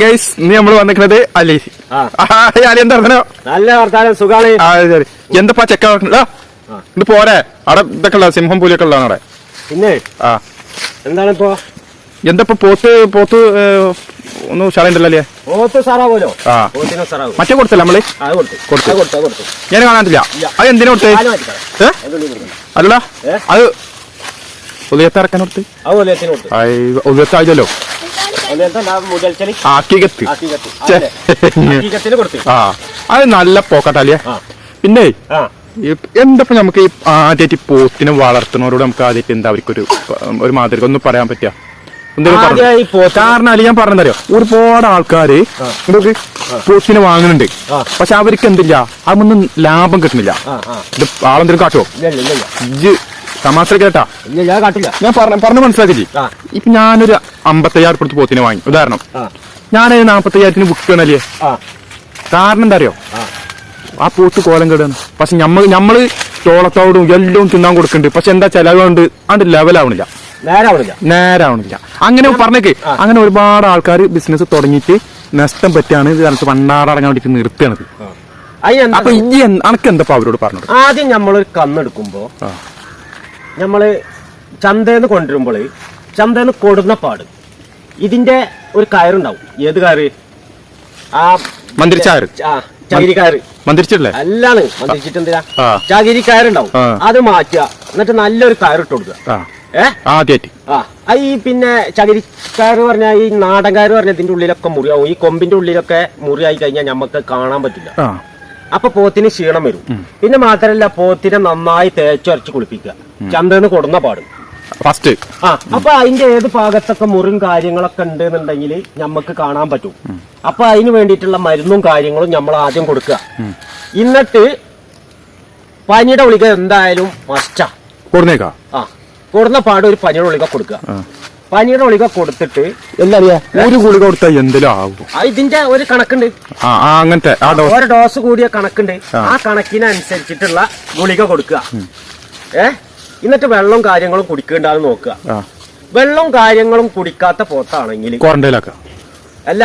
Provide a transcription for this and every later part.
Guys ഇനി നമ്മൾ വന്നിരിക്കുന്നത് അലി. അലി എന്താ പറഞ്ഞോ നല്ല വർത്താനം സുഖാണ്. എന്തപ്പാ ചെക്ക. ഇത് പോരെ. അവിടെ ഇതൊക്കെ ഉള്ള സിംഹം പുലിയൊക്കെ ഉള്ളതാണ് അവിടെ. പിന്നെ? ആ. എന്താണ് ഇപ്പോ എന്തപ്പോ പോത്ത് പോത്ത് ഒന്ന് ഉഷാറുണ്ടല്ലോ അല്ലേ? ഓത്ത് സാറാവൂലോ ആ. മറ്റേ കൊടുത്തല്ല നമ്മൾ? കൊടുത്തു. ഞാൻ കാണാനില്ല. അത് എന്തിനാ കൊടുത്തേ? അല്ല അത് ഉദയത്തെ ഇറക്കാൻ കൊടുത്ത്. അത് അത് നല്ല പോക്കാട്ടാലിയ. പിന്നെ എന്തപ്പോ നമുക്ക് ഈ ആദ്യമായിട്ട് പോത്തിനെ വളർത്തുന്നവരോട് നമുക്ക് ആദ്യമായിട്ട് എന്താ അവർക്കൊരു ഒരു മാതൃക? ഒന്നും പറയാൻ പറ്റുക? ആദ്യമായി കാരണം അല്ല ഞാൻ പറഞ്ഞതറിയോ? ഒരുപാട് ആൾക്കാര് ഇതൊക്കെ പോത്തിനെ വാങ്ങുന്നുണ്ട്. പക്ഷെ അവർക്ക് എന്തില്ല? അതൊന്നും ലാഭം കിട്ടുന്നില്ല. ഇത് ആളെന്തെങ്കിലും കാട്ടുവോ? തമാശ കേട്ടാ. ഞാൻ കാട്ടില്ല. ഞാൻ പറഞ്ഞു പറഞ്ഞു മനസ്സിലാക്കി. ഇപ്പൊ ഞാനൊരു അമ്പത്തയ്യായിരം കൊടുത്ത് പോത്തിനെ വാങ്ങി. ഉദാഹരണം. ഞാനൊരു നാപ്പത്തയ്യായിരത്തിന് വിൽക്കണല്ലേ കാരണം എന്താ അറിയോ? ആ. പോത്ത് കോലം കേടാണ്. പക്ഷെ നമ്മൾ നമ്മൾ ചോളത്തോടും എല്ലാം തിന്നാൻ കൊടുക്കുന്നുണ്ട് പക്ഷെ എന്താ ചെലവുണ്ട്? അത് ലെവലാവണില്ല നേരാവണില്ല. അങ്ങനെ പറഞ്ഞേക്ക്. അങ്ങനെ ഒരുപാട് ആൾക്കാർ ബിസിനസ് തുടങ്ങിയിട്ട് നഷ്ടം പറ്റിയാണ്. ഇത് കാലത്ത് പണ്ടാടടങ്ങാൻ വേണ്ടി നിർത്തണത് അപ്പൊ ഇനി അനക്ക് എന്താ അവരോട് പറഞ്ഞത്? ആദ്യം നമ്മളൊരു കന്നെടുക്കുമ്പോ ആ. ചന്തയിൽ നിന്ന് കൊണ്ടുവരുമ്പോൾ നിന്ന് കൊടുന്ന പാട്. ഇതിന്റെ ഒരു കയറുണ്ടാവും. ഏത് കയറ്? ആ മന്ത്രിച്ചാര് ആ ചകിരി കയറ്. മന്ത്രിച്ചിട്ടില്ലേ? അല്ലാണ് മന്ത്രിച്ചിട്ടെന്തിനാ. ചകിരി കയറുണ്ടാവും. അത് മാറ്റുക. എന്നിട്ട് നല്ലൊരു കയറിട്ട് കൊടുക്കുക. ആദ്യമായിട്ട് ആ ഈ പിന്നെ ചകിരി കയറ് പറഞ്ഞാൽ ഈ നാടൻ കയറ് പറഞ്ഞാൽ ഇതിന്റെ ഉള്ളിലൊക്കെ മുറിയാവും. ഈ കൊമ്പിന്റെ ഉള്ളിലൊക്കെ മുറിയായി കഴിഞ്ഞാൽ നമുക്ക് കാണാൻ പറ്റില്ല. അപ്പൊ പോത്തിന് ക്ഷീണം വരും. പിന്നെ മാത്രല്ല പോത്തിനെ നന്നായി തേച്ചൊരച്ച് കുളിപ്പിക്കുക. ചന്തന്ന് കൊടുന്ന പാടും. ഫസ്റ്റ് ആ അപ്പൊ അതിന്റെ ഏത് ഭാഗത്തൊക്കെ മുറിയും കാര്യങ്ങളൊക്കെ ഉണ്ട് എന്നുണ്ടെങ്കിൽ നമുക്ക് കാണാൻ പറ്റും. അപ്പൊ അതിന് വേണ്ടിയിട്ടുള്ള മരുന്നും കാര്യങ്ങളും നമ്മൾ ആദ്യം കൊടുക്കുക. എന്നിട്ട് പനിയുടെ ഗുളിക എന്തായാലും മസ്റ്റാ കൊടുന്നേക്കാ? ആ കൊടുന്ന പാട് ഒരു പനിയുടെ ഗുളിക കൊടുക്കുക. പനിയുടെ ഗുളിക കൊടുത്തിട്ട് ഒരു ഗുളിക കൊടുത്താൽ എന്തെങ്കിലും ആവും. ഇതിന്റെ ഒരു കണക്കുണ്ട്. അങ്ങനത്തെ ആ ഡോസ്. കൂടിയ കണക്കുണ്ട്. ആ. ആ കണക്കിനനുസരിച്ചിട്ടുള്ള ഗുളിക കൊടുക്കുക. ഏ? എന്നിട്ട് വെള്ളം കാര്യങ്ങളും കുടിക്കേണ്ടാന്ന് നോക്കുക. വെള്ളം കാര്യങ്ങളും കുടിക്കാത്ത പോത്താണെങ്കിൽ ക്വാറന്റൈനിലാക്ക. അല്ല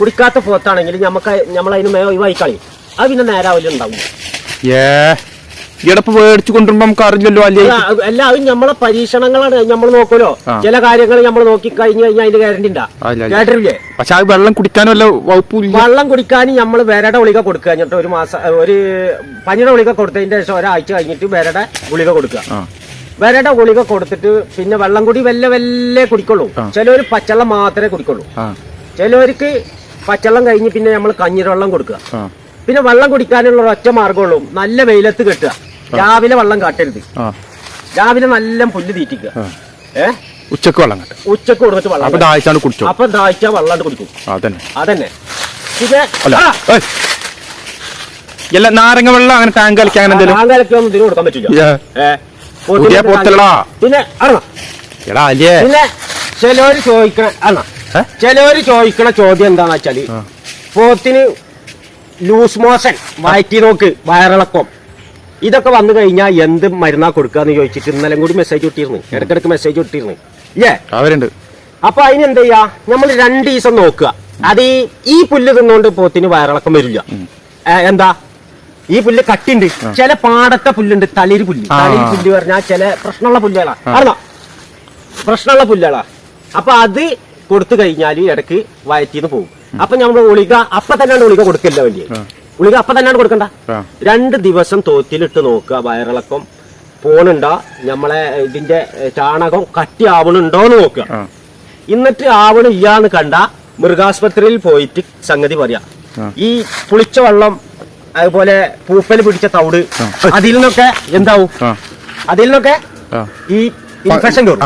കുടിക്കാത്ത പോത്താണെങ്കിൽ നമുക്ക് നമ്മൾ അതിന് മേ ഒഴിവായി കളി അത് പിന്നെ നേരാവില്ല ഉണ്ടാവും. ഇടപ്പ് മേടിച്ചു കൊണ്ടുവരുമ്പോ നമുക്ക് അല്ലേ? അല്ല അത് നമ്മളെ പരീക്ഷണങ്ങളാണ്. നമ്മൾ നോക്കുമല്ലോ. ചില കാര്യങ്ങൾ നമ്മൾ നോക്കി കഴിഞ്ഞു കഴിഞ്ഞാൽ അതിന്റെ ഗ്യാരണ്ടി ഉണ്ടാ ആ, ഇല്ല, ഇല്ല. കേട്ടില്ലേ പക്ഷെ അത് വെള്ളം കുടിക്കാനും വല്ല വകുപ്പില്ല വെള്ളം കുടിക്കാൻ നമ്മൾ വിരയുടെ ഗുളിക കൊടുക്കുക എന്നിട്ട് ഒരു മാസം ഒരു പനിയുടെ ഗുളിക കൊടുത്തതിന്റെ ശേഷം ഒരാഴ്ച കഴിഞ്ഞിട്ട് വിരയുടെ ഗുളിക കൊടുക്കുക. ആ വിരയുടെ ഗുളിക കൊടുത്തിട്ട് പിന്നെ വെള്ളം കൂടി വല്ല വല്ലേ കുടിക്കുള്ളൂ. ചിലവർ പച്ചവെള്ളം മാത്രമേ കുടിക്കുള്ളൂ. ചിലവർക്ക് പച്ചവെള്ളം കഴിഞ്ഞ് പിന്നെ നമ്മൾ കഞ്ഞിരവെള്ളം കൊടുക്കുക. പിന്നെ വെള്ളം കുടിക്കാനുള്ള ഒറ്റ മാർഗമുള്ളൂ നല്ല വെയിലത്ത് കെട്ടുക. രാവിലെ വെള്ളം കാട്ടരുത്. രാവിലെ നല്ല പുല്ല് തീറ്റിക്കുക. ആ. ഏ? ഉച്ചയ്ക്ക് വെള്ളം കട്ടെ ഉച്ചയ്ക്ക് കൊടുത്തിട്ട് വെള്ളം അപ്പൊ ദാഴ്ച കുടിച്ചോ കാട്ടുക. അപ്പൊ ദാഹിച്ച വെള്ളം കുടിക്കും. അതന്നെ. അതന്നെ. പിന്നെ നാരങ്ങ വെള്ളം അങ്ങനെ ടാങ്ക് കളിക്കാൻ അങ്ങനെ ടാങ്ക് ആങ്കാലൊക്കെ ഒന്നും ഇതിന് കൊടുക്കാൻ പറ്റില്ല. ഏ. ഏ പുതിയ പോത്തല്ലടാ. പിന്നെ എടാ അല്ലേ? പിന്നെ ചിലവര് ചോദിക്കണ അണ? ചിലവര് ചോദിക്കണ ചോദ്യം എന്താന്ന് വെച്ചാൽ. പോത്തിന് ലൂസ് മോഷൻ വയറ്റി നോക്ക് വയറിളക്കം. ഇതൊക്കെ വന്നു കഴിഞ്ഞാൽ എന്ത് മരുന്നാ കൊടുക്കാന്ന് ചോദിച്ചിട്ട് ഇന്നലെ കൂടി മെസ്സേജ് വിട്ടിരുന്നു ഇടക്കിടക്ക് മെസ്സേജ് വിട്ടിരുന്നു ഇല്ലേ? അവരുണ്ട്. അപ്പൊ അതിന് എന്ത് ചെയ്യാ? നമ്മൾ രണ്ട് ദിവസം നോക്കുക. അത് ഈ ഈ പുല്ല് തിന്നുകൊണ്ട് പോത്തിന് വയറിളക്കം വരില്ല. എന്താ? ഈ പുല്ല് കട്ടിണ്ട്. ചില പാടത്തെ പുല്ലുണ്ട് തളിര് പുല്ല്. തളിരി പുല്ല് പറഞ്ഞാൽ ചില പ്രശ്നമുള്ള പുല്ലുകളാ. അറിഞ്ഞോ പ്രശ്നമുള്ള പുല്ലുകളാ. അപ്പൊ അത് കൊടുത്തു കഴിഞ്ഞാൽ ഇടയ്ക്ക് വയറ്റിന്ന് പോകും. അപ്പൊ നമ്മൾ ഗുളിക അപ്പൊ തന്നെയാണ് ഗുളിക കൊടുക്കില്ല വലിയ. ഗുളിക അപ്പൊ തന്നെയാണ് കൊടുക്കണ്ട. രണ്ട് ദിവസം തോത്തിലിട്ട് നോക്കുക വയറിളക്കം പോണുണ്ടോ? നമ്മളെ ഇതിന്റെ ചാണകം കട്ടി ആവണുണ്ടോ എന്ന് നോക്കുക എന്നിട്ട് ആവണില്ലാന്ന് കണ്ട മൃഗാസ്പത്രിയിൽ പോയിട്ട് സംഗതി പറയാ. ഈ പുളിച്ച വെള്ളം അതുപോലെ പൂപ്പൽ പിടിച്ച തവിട്. അതിൽ നിന്നൊക്കെ എന്താവും? അതിൽ നിന്നൊക്കെ ഈ ഇൻഫെക്ഷൻ കയറും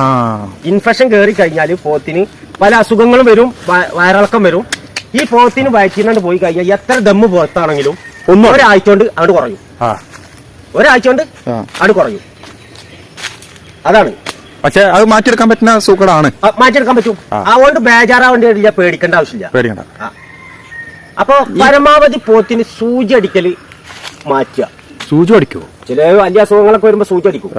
ഇൻഫെക്ഷൻ കയറി കഴിഞ്ഞാൽ പോത്തിന് പല അസുഖങ്ങളും വരും വയറിളക്കം വരും. ഈ പോത്തിന് വയറ്റിന്നാണ്ട് പോയി കഴിഞ്ഞാൽ എത്ര ദമ്മ് പുറത്താണെങ്കിലും ഒന്നും ഒരാഴ്ച കൊണ്ട് അങ്ങോട്ട് കുറയും. ഒരാഴ്ച കൊണ്ട്. അങ്ങോട്ട് കുറയും. അതാണ്. പക്ഷെ അത് മാറ്റിയെടുക്കാൻ പറ്റുന്ന സൂക്കടാണ് മാറ്റിയെടുക്കാൻ പറ്റും. അതുകൊണ്ട് ബേജാറാവേണ്ടി പേടിക്കേണ്ട ആവശ്യമില്ല. പേടിക്കണ്ട. അപ്പൊ പരമാവധി പോത്തിന് സൂചി അടിക്കൽ മാറ്റുക. സൂചി അടിക്കുവോ? ചില വലിയ അസുഖങ്ങളൊക്കെ വരുമ്പോ സൂചി അടിക്കും.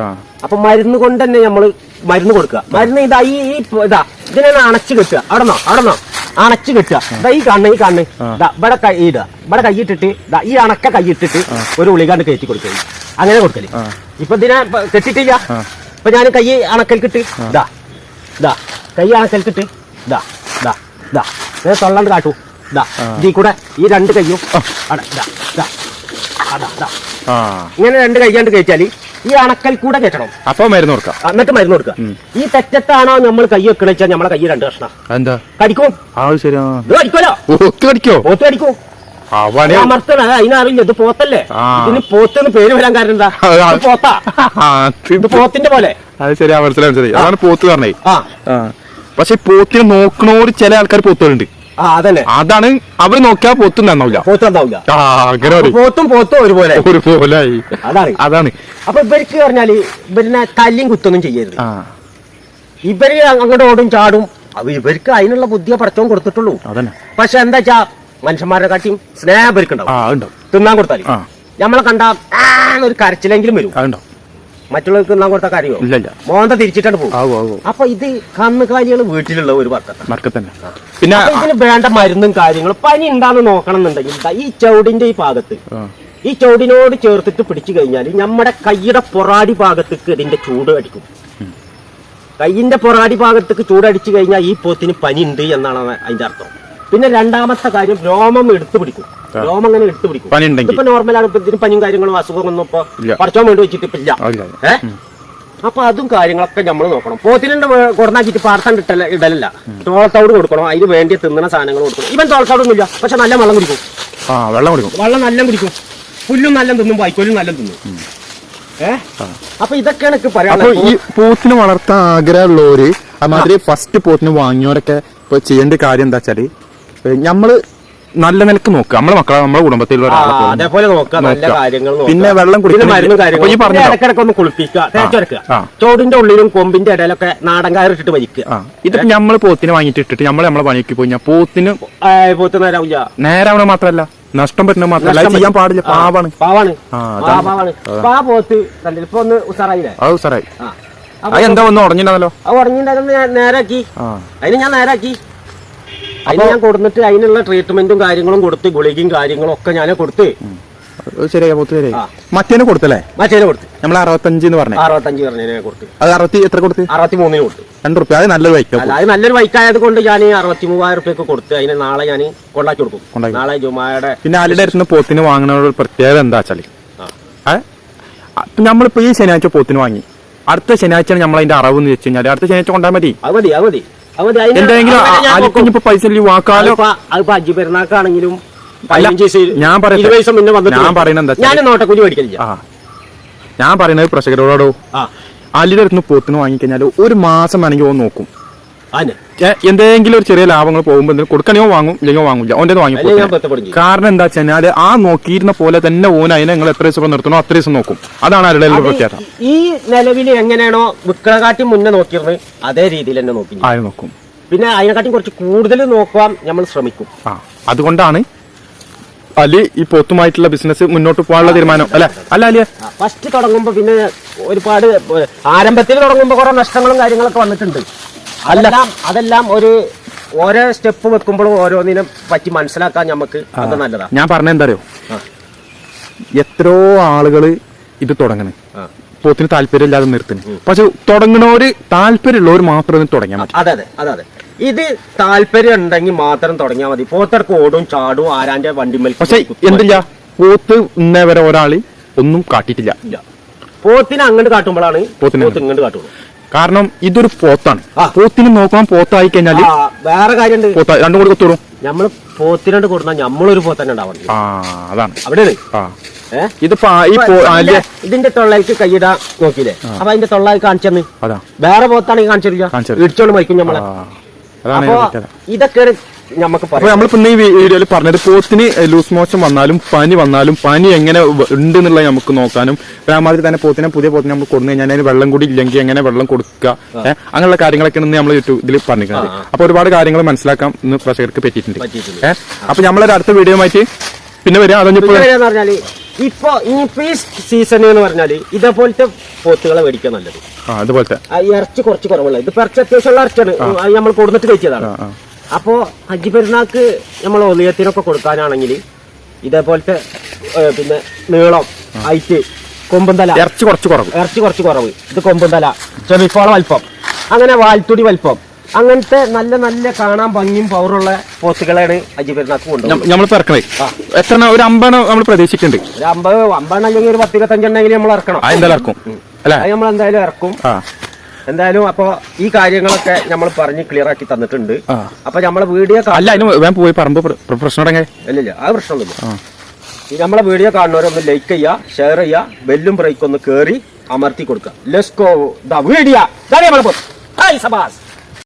അപ്പൊ മരുന്ന് കൊണ്ട് തന്നെ നമ്മൾ മരുന്ന് കൊടുക്കുക. മരുന്ന് ഇതാ ഈ ഇതാ ഇതിനെ അണച്ചു കെട്ടുക. അവിടെന്നോ അവിടെന്നോ അണച്ചു കെട്ടുക. ഈ കണ്ണ് ഈ കണ്ണ്. ഇവിടെ കൈ ഇടുക. ഇവിടെ കൈയിട്ടിട്ട് ദാ ഈ അണക്ക കൈയിട്ടിട്ട് ഒരു ഉളികാണ്ട് കയറ്റി കൊടുക്കൽ അങ്ങനെ കൊടുക്കൽ. ഇപ്പൊ ഇതിനെ കെട്ടിട്ടില്ല ഇപ്പൊ ഞാൻ കൈ അണക്കൽക്കിട്ട് ഇതാ ഇതാ കൈ അണക്കൽക്കിട്ട് ഇതാ ഇതാ ഇതാ. ഞാൻ തൊള്ളാണ്ട് കാട്ടൂ. ഇതാ ഇതിൽ കൂടെ ഈ രണ്ട് കൈയും അട ഇതാ ഇതാ അതാ ആ ഇങ്ങനെ രണ്ട് കൈയാണ്ട് കയറ്റിയാൽ ഈ അണക്കൽ കൂടെ കയറ്റണം. അപ്പൊ മരുന്ന് കൊടുക്കാം. എന്നിട്ട് മരുന്ന് കൊടുക്കുക. ഈ തെറ്റത്താണോ നമ്മൾ കൈ വെക്കണ വെച്ചാൽ നമ്മളെ കൈ രണ്ട് കഷ്ണ. എന്താ കടിക്കും. കടിക്കോ? പോത്ത് കടിക്കും. അമർത്തണ അതിനറിയില്ല ഇത് പോത്തല്ലേ. ഇതിന് പോത്തെന്ന് പേര് വരാൻ കാരണം എന്താ? പോത്താ. ഇത് പോത്തിന്റെ പോലെ. അത് ശരിയാ മനസ്സിലായി മനസ്സിലായി. അതാണ് പോത്ത് പറഞ്ഞേ പക്ഷെ പോത്തിനെ നോക്കണോട് ചില ആൾക്കാർ പോത്തുകളുണ്ട്. അതാണ് അവർ നോക്കിയാ പോത്തും നന്നാവില്ല പോത്ത് പോത്തും ഒരുപോലെ ഒരു പോലായി അതാണ്. അതാണ്. അപ്പൊ ഇവർക്ക് പറഞ്ഞാൽ ഇവരിനെ തല്ലിയും കുത്തൊന്നും ചെയ്യരുത്. ഇവർ അങ്ങോട്ട് ഓടും ചാടും. ഇവർക്ക് അതിനുള്ള ബുദ്ധിയെ പടച്ചവും കൊടുത്തിട്ടുള്ളൂ. അതന്നെ. പക്ഷെ എന്താ വെച്ചാ മനുഷ്യന്മാരെ കാട്ടിയും സ്നേഹം ഉണ്ടാവും. തിന്നാൻ കൊടുത്താൽ നമ്മളെ കണ്ട ഒരു കരച്ചിലെങ്കിലും വരും. മറ്റുള്ളവർക്ക് നാം കൊടുത്ത കാര്യമോ? ഇല്ല മോന്ത തിരിച്ചിട്ടാണ് പോകും. ആവോ ആവോ. അപ്പൊ ഇത് കന്നുകാലികൾ വീട്ടിലുള്ള ഒരു വർക്കത്തന്നെ. പിന്നെ ഇതിന് വേണ്ട മരുന്നും കാര്യങ്ങളും പനി ഉണ്ടാന്ന് നോക്കണം എന്നുണ്ടെങ്കിൽ ഈ ചൗടിന്റെ ഈ ഭാഗത്ത് ഈ ചൗടിനോട് ചേർത്തിട്ട് പിടിച്ചു കഴിഞ്ഞാൽ നമ്മുടെ കൈയുടെ പൊറാടി ഭാഗത്തേക്ക് ഇതിന്റെ ചൂട് അടിക്കും. കൈയിന്റെ പൊറാടി ഭാഗത്തേക്ക് ചൂടടിച്ചു കഴിഞ്ഞാൽ ഈ പോത്തിന് പനി ഉണ്ട് എന്നാണ് അതിന്റെ അർത്ഥം. പിന്നെ രണ്ടാമത്തെ കാര്യം രോമം എടുത്തു പിടിക്കും. രോമം അങ്ങനെ എടുത്തു പിടിക്കും. പനി ഉണ്ടെങ്കിൽ ഇപ്പൊ നോർമലാണ് ഇപ്പൊ ഇതിന് പനിയും കാര്യങ്ങളും അസുഖമൊന്നും ഇപ്പൊ ഇല്ല. വേണ്ടി വെച്ചിട്ട് ഇപ്പൊ ഇല്ല. അപ്പൊ അതും കാര്യങ്ങളൊക്കെ നമ്മൾ നോക്കണം. പോത്തിനെ കൊടുന്നാക്കിട്ട് പാർത്താൻ ഇട്ടല്ല ഇടലല്ല. തോളത്തോട് കൊടുക്കണം. അതിന് വേണ്ടി തിന്നണ സാധനങ്ങൾ കൊടുക്കണം. ഇവൻ തോളത്തോടൊന്നും ഇല്ല പക്ഷെ നല്ല വെള്ളം കുടിക്കും. ആ വെള്ളം കുടിക്കും. വെള്ളം നല്ല കുടിക്കും. പുല്ലും നല്ല തിന്നും വൈക്കോലും നല്ല തിന്നും. ഏ? അപ്പൊ ഇതൊക്കെയാണ് എനിക്ക് പറയാൻ പറയാനുള്ളത് ഈ പോത്തിനെ വളർത്താൻ ആഗ്രഹമുള്ളവര് അതുമാതിരി ഫസ്റ്റ് പോത്തിനെ വാങ്ങിയവരൊക്കെ ഇപ്പൊ ചെയ്യേണ്ട കാര്യം എന്താ വെച്ചാൽ ഞമ്മൾ നല്ല നിലയ്ക്ക് നോക്കുക. നമ്മളെ മക്കളെ നമ്മളെ കുടുംബത്തിൽ അതേപോലെ നോക്കുക. നല്ല കാര്യങ്ങൾ. പിന്നെ വെള്ളം പിന്നെ കുടിക്കണം മരുന്നും കാര്യങ്ങളും ഈ പറഞ്ഞോ ഇടക്കിടക്ക് ഒന്ന് കുളിപ്പിക്കുക. തേച്ചെടുക്കുക ചോടിന്റെ ഉള്ളിലും കൊമ്പിന്റെ ഇടയിലൊക്കെ നാടൻ കയറിട്ടിട്ട് വലിക്കുക. ഇത് നമ്മൾ പോത്തിനെ വാങ്ങിയിട്ട് ഇട്ടിട്ട് നമ്മൾ നമ്മളെ പണിക്ക് പോയി. പോത്തിന് പോത്ത് നേരാവില്ല നേരാവണ മാത്രല്ല. നഷ്ടം പറ്റുന്ന മാത്രല്ല. ചെയ്യാൻ പാടില്ല. പാവാണ്. പാവാണ്. പാവാണ്. പോത്ത് ഇപ്പൊ ഒന്ന് ഉസാറായില്ലേ? അത് സാറായി ആ. അപ്പൊ എന്താ ഒന്ന് ഉടഞ്ഞിട്ടുണ്ടല്ലോ അത് ഞാൻ നേരാക്കി. ആ. അതിന് ഞാൻ നേരാക്കി. അതിന് ഞാൻ കൊടുത്തിട്ട് അതിനുള്ള ട്രീറ്റ്മെന്റും കാര്യങ്ങളും കൊടുത്ത് ഗുളികയും കാര്യങ്ങളും ഒക്കെ ഞാൻ കൊടുത്ത് ശരിയാ പോത്ത് മറ്റേനെ കൊടുത്തല്ലേ? മറ്റേനെ കൊടുത്ത്. നമ്മൾ അറുപത്തഞ്ച് എന്ന് പറഞ്ഞേ. അറുപത്തഞ്ച് പറഞ്ഞതിനെ കൊടുത്ത്. അത് അറുപത്തി എത്ര കൊടുത്ത്? അറുപത്തി മൂന്നിന് കൊടുത്തു. രണ്ട് റുപ്യ അത് നല്ലൊരു ബൈക്ക് അത് നല്ലൊരു ബൈക്കായത് കൊണ്ട് ഞാൻ അറുപത്തി മൂവായിരം റുപ്യക്ക് കൊടുത്ത് അതിന് നാളെ ഞാൻ കൊണ്ടാക്കി കൊടുക്കും. നാളെ ജുമായുടെ പിന്നെ അലിയുടെ അടുത്ത് പോത്തിന് വാങ്ങുന്ന ഒരു പ്രത്യേകത എന്താ വെച്ചാൽ? നമ്മളിപ്പോ ഈ ശനിയാഴ്ച പോത്തിന് വാങ്ങി. അടുത്ത ശനിയാഴ്ച നമ്മൾ അതിന്റെ അറവ് എന്ന് വെച്ച് കഴിഞ്ഞാൽ അടുത്ത ശനിയാഴ്ച കൊണ്ടാൽ മതി? അത് മതി അത് മതി. എന്തെങ്കിലും. പൈസ വാക്കാലോ? അതിപ്പോ പെരുന്നാക്കാണെങ്കിലും ഞാൻ പറയുന്നത് ഞാൻ നോട്ടക്കുലി ഞാൻ പറയുന്നത് പ്രേക്ഷകരോടോ അലിയുടെ അടുത്ത് പോത്തിന് വാങ്ങിക്കഴിഞ്ഞാൽ ഒരു മാസം വേണമെങ്കിൽ ഓ നോക്കും. എന്തെങ്കിലും ഒരു ചെറിയ ലാഭങ്ങൾ പോകുമ്പോൾ കൊടുക്കണയോ കൊടുക്കണോ വാങ്ങും ഇല്ലെങ്കിൽ വാങ്ങില്ല ഓന്റെ വാങ്ങി കാരണം എന്താ വെച്ചാൽ ആ നോക്കിയിരുന്ന പോലെ തന്നെ ഓൻ അതിനെ നിങ്ങൾ എത്ര ദിവസം നിർത്തണോ അത്ര ദിവസം നോക്കും. അതാണ് അവരുടെ പ്രത്യേകത. ഈ നിലവിൽ എങ്ങനെയാണോ വിക്കളകാട്ടി മുന്നേ നോക്കിയിരുന്നത് അതേ രീതിയിൽ തന്നെ നോക്കി. ആര് നോക്കും? പിന്നെ അതിനെക്കാട്ടി കുറച്ച് കൂടുതൽ നോക്കാൻ നമ്മൾ ശ്രമിക്കും. ആ അതുകൊണ്ടാണ് അലി ഈ പൊത്തുമായിട്ടുള്ള ബിസിനസ് മുന്നോട്ട് പോകാനുള്ള തീരുമാനം. അല്ലെ? അല്ല അലിയ? ഫസ്റ്റ് തുടങ്ങുമ്പോ പിന്നെ ഒരുപാട് ആരംഭത്തിൽ തുടങ്ങുമ്പോ കുറെ നഷ്ടങ്ങളും കാര്യങ്ങളൊക്കെ വന്നിട്ടുണ്ട്. അതെല്ലാം അതെല്ലാം ഒരു ഓരോ സ്റ്റെപ്പ് വെക്കുമ്പോഴും ഓരോന്നിനെ പറ്റി മനസ്സിലാക്കാൻ നമുക്ക് അത് നല്ലതാ. ഞാൻ പറഞ്ഞ എന്താ അറിയോ? ആ. എത്രയോ ആളുകൾ ഇത് തുടങ്ങണേ. പോത്തിന് താല്പര്യമില്ലാതെ നിർത്തുന്നു പക്ഷെ തുടങ്ങണവര് താല്പര്യമുള്ളവർ മാത്രം ഇത് തുടങ്ങിയാൽ മതി. അതെ അതെ അതെ അതെ. ഇത് താല്പര്യം ഉണ്ടെങ്കിൽ മാത്രം തുടങ്ങിയാൽ മതി. പോത്തർക്ക് ഓടും ചാടും ആരാന്റെ വണ്ടിമേൽ പക്ഷെ എന്തില്ല? പോത്ത് ഇന്നേ വരെ ഒരാൾ ഒന്നും കാട്ടിട്ടില്ല പോത്തിനെ അങ്ങോട്ട് കാട്ടുമ്പോഴാണ് പോത്തിനെ പോത്ത് ഇങ്ങോട്ട് കാട്ടുള്ളൂ. കാരണം ഇതൊരു പോത്താണ്. പോത്തിന് നോക്കാൻ പോത്തായി കഴിഞ്ഞാൽ വേറെ പോത്ത രണ്ടും കൂടി കൊത്തോളും നമ്മൾ പോത്തിനോട് കൊടുത്താൽ നമ്മളൊരു പോത്തന്നെ ഉണ്ടാവണം അതാണ്. അവിടെ ഇതിപ്പോ ഈ ഇതിന്റെ- തൊള്ളയിലേക്ക് കൈയിടാ നോക്കിയില്ലേ? അപ്പൊ അതിന്റെ തൊള്ളായി കാണിച്ചെന്ന്? വേറെ പോത്താണെങ്കിൽ കാണിച്ചില്ല. ഇടിച്ചോണ്ട് മരിക്കും നമ്മളെ ഇതൊക്കെ അപ്പൊ നമുക്ക് നമ്മളിപ്പോ ഈ വീഡിയോയിൽ പറഞ്ഞത് പോത്തിന് ലൂസ് മോശം വന്നാലും പനി വന്നാലും പനി എങ്ങനെ ഉണ്ട് എന്നുള്ളത് നമുക്ക് നോക്കാനും. അതേമാതിരി മാതിരി തന്നെ പോത്തിനെ പുതിയ പോത്തിനെ നമ്മൾ കൊടുന്നു കഴിഞ്ഞാൽ അതിന് വെള്ളം കൂടി ഇല്ലെങ്കിൽ എങ്ങനെ വെള്ളം കൊടുക്കുക അങ്ങനെയുള്ള കാര്യങ്ങളൊക്കെ ഇന്ന് നമ്മൾ യൂട്യൂബ് ഇതിൽ പറഞ്ഞിരിക്കുന്നത്. അപ്പൊ ഒരുപാട് കാര്യങ്ങൾ മനസ്സിലാക്കാം ഇന്ന് പ്രേക്ഷകർക്ക് പറ്റിയിട്ടുണ്ട്. ഏഹ് അപ്പൊ നമ്മളൊരു അടുത്ത വീഡിയോ ആയിട്ട് പിന്നെ വരിക അതൊന്നും ഇപ്പൊ ഇനിയിപ്പോ ഈ സീസൺ എന്ന് പറഞ്ഞാൽ ഇതേപോലത്തെ പോത്തുകളെ മേടിക്കാൻ നല്ലത്. അതുപോലത്തെ. ഇറച്ചി കുറച്ച് കുറവുള്ളത് ഇത് ഇറച്ചി അത്യാവശ്യമുള്ള ഇറച്ചിയാണ്. നമ്മൾ കൊടുത്തിട്ട് കഴിച്ചതാണ്. ആ, ആ. അപ്പോ ഹജ്ജ് പെരുന്നാൾക്ക് നമ്മൾ ഒലിയത്തിനൊക്കെ കൊടുക്കാനാണെങ്കിൽ ഇതേപോലത്തെ പിന്നെ നീളം ഹൈറ്റ് കൊമ്പന്തല ഇറച്ചി കുറച്ച് കുറവ്. ഇറച്ചി കുറച്ച് കുറവ്. ഇത് കൊമ്പന്തല ചെവിക്കോള വലിപ്പം. അങ്ങനെ വാൽത്തുടി വലിപ്പം. അങ്ങനത്തെ നല്ല നല്ല കാണാൻ ഭംഗിയും പവറുള്ള പോത്തുകളാണ് ഹജ്ജ് പെരുന്നാക്ക് കൊണ്ടുപോകുന്നത്. നമ്മൾ ഇറക്കണേ എത്ര ഒരു അമ്പെണ്ണം നമ്മൾ പ്രതീക്ഷിക്കുന്നുണ്ട്. ഒരു അമ്പത് അമ്പതെണ്ണം അല്ലെങ്കിൽ ഒരു പത്തിരുപത്തഞ്ചെണ്ണെങ്കിൽ നമ്മൾ ഇറക്കണം. എന്തായാലും ഇറക്കും. അല്ലേ? നമ്മൾ എന്തായാലും ഇറക്കും. എന്തായാലും അപ്പൊ ഈ കാര്യങ്ങളൊക്കെ നമ്മൾ പറഞ്ഞ് ക്ലിയർ ആക്കി തന്നിട്ടുണ്ട്. അപ്പൊ നമ്മളെ വീഡിയോ അല്ല അതിന് വേഗം പോയി പറമ്പ് പ്രശ്നം ഇല്ലില്ല ആ പ്രശ്നമൊന്നുമില്ല. ഈ നമ്മളെ വീഡിയോ കാണുന്നവരൊന്ന് ലൈക്ക് ചെയ്യുക ഷെയർ ചെയ്യുക ബെല്ലും ബ്രേക്ക് ഒന്ന് കേറി അമർത്തി കൊടുക്കുക. Let's go the video.